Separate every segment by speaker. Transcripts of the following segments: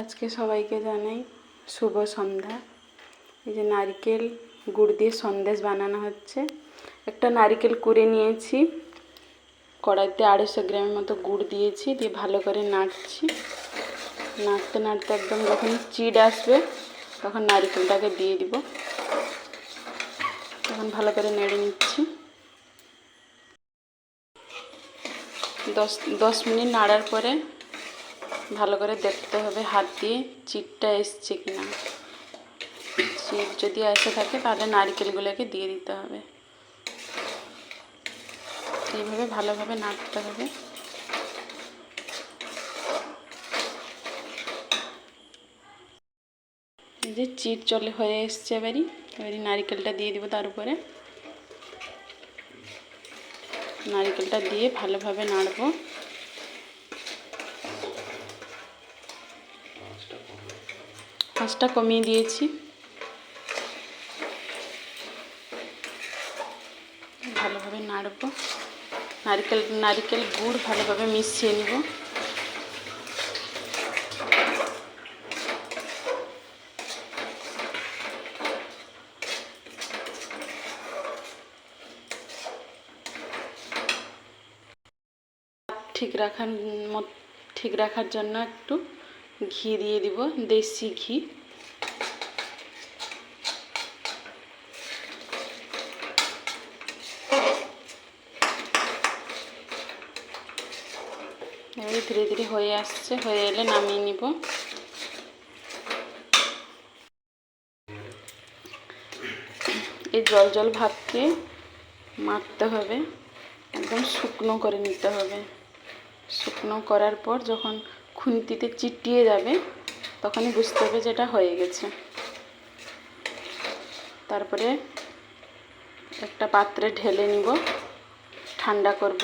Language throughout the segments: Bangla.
Speaker 1: আজকে সবাইকে জানাই শুভ সন্ধ্যা। এই যে নারকেল গুড় দিয়ে সন্দেশ বানানো হচ্ছে। একটা নারকেল কুড়ে নিয়েছি। কড়াইতে আড়াইশো গ্রামের মতো গুড় দিয়েছি, দিয়ে ভালো করে নাড়ছি। নাড়তে নাড়তে একদম যখন চিড় আসবে, তখন নারকেলটাকে দিয়ে দিব। তখন ভালো করে নেড়ে নিচ্ছি। দশ দশ মিনিট নাড়ার পরে ভালো করে দেখতে হবে হাত দিয়ে চিটটা এসছে কি না চিট যদি এসে থাকে তাহলে নারকেলগুলোকে দিয়ে দিতে হবে। এইভাবে ভালোভাবে নাড়তে হবে। যে চিট চলে হয়ে এসছে এবারই। এবারই নারকেলটা দিয়ে দিব তার উপরে। নারকেলটা দিয়ে ভালোভাবে নাড়বো। আঁচটা কমিয়ে দিয়েছি। ভালোভাবে নাড়বো। নারকেল নারকেল গুড় ভালোভাবে মিশিয়ে নিব। ঠিক রাখার ঠিক রাখার জন্য একটু ঘি দিয়ে দিব, দেশি ঘি। এবারে ধীরে ধীরে হয়ে আসছে, হয়ে এলে নামিয়ে নিব। এই জল জল ভাবকে মারতে হবে, একদম শুকনো করে নিতে হবে। শুকনো করার পর যখন খুন্তিতে চিটিয়ে যাবে, তখনই বুঝতে হবে যে এটা হয়ে গেছে। তারপরে একটা পাত্রে ঢেলে নিব, ঠান্ডা করব।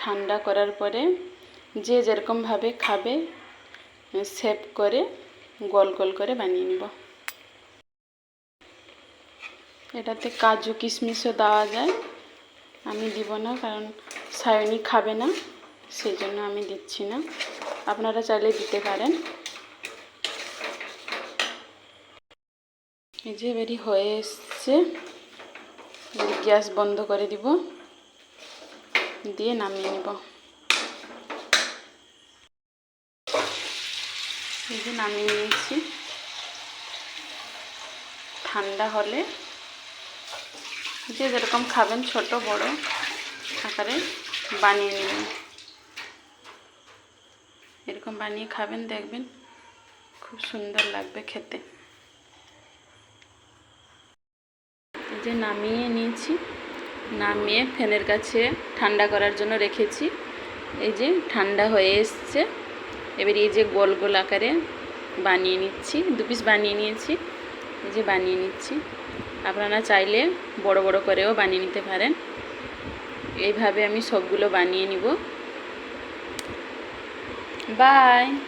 Speaker 1: ঠান্ডা করার পরে যে যেরকমভাবে খাবে সেভ করে গোল গোল করে বানিয়ে নিব। এটাতে কাজু কিশমিশও দেওয়া যায়। আমি দিব না, কারণ সায়নি খাবে না। সেই জন্য আমি দিচ্ছি না। আপনারা চাইলে দিতে পারেন। এই যে এবারই হয়ে এসছে। গ্যাস বন্ধ করে দিব। দিয়ে নামিয়ে নিব। এই যে নামিয়ে নিয়েছি। ঠান্ডা হলে যে যেরকম খাবেন ছোট বড় আকারে বানিয়ে নেবেন। এরকম বানিয়ে খাবেন, দেখবেন খুব সুন্দর লাগবে খেতে। যে নামিয়ে নিয়েছি, নামিয়ে ফ্যানের কাছে ঠান্ডা করার জন্য রেখেছি। এই যে ঠান্ডা হয়ে এসছে, এবার এই যে গোল গোল আকারে বানিয়ে নিচ্ছি, দু পিস বানিয়ে নিয়েছি, এই যে বানিয়ে নিচ্ছি। আপনারা চাইলে বড় বড় করেও বানিয়ে নিতে পারেন। এইভাবে আমি সবগুলো বানিয়ে নিব। Bye.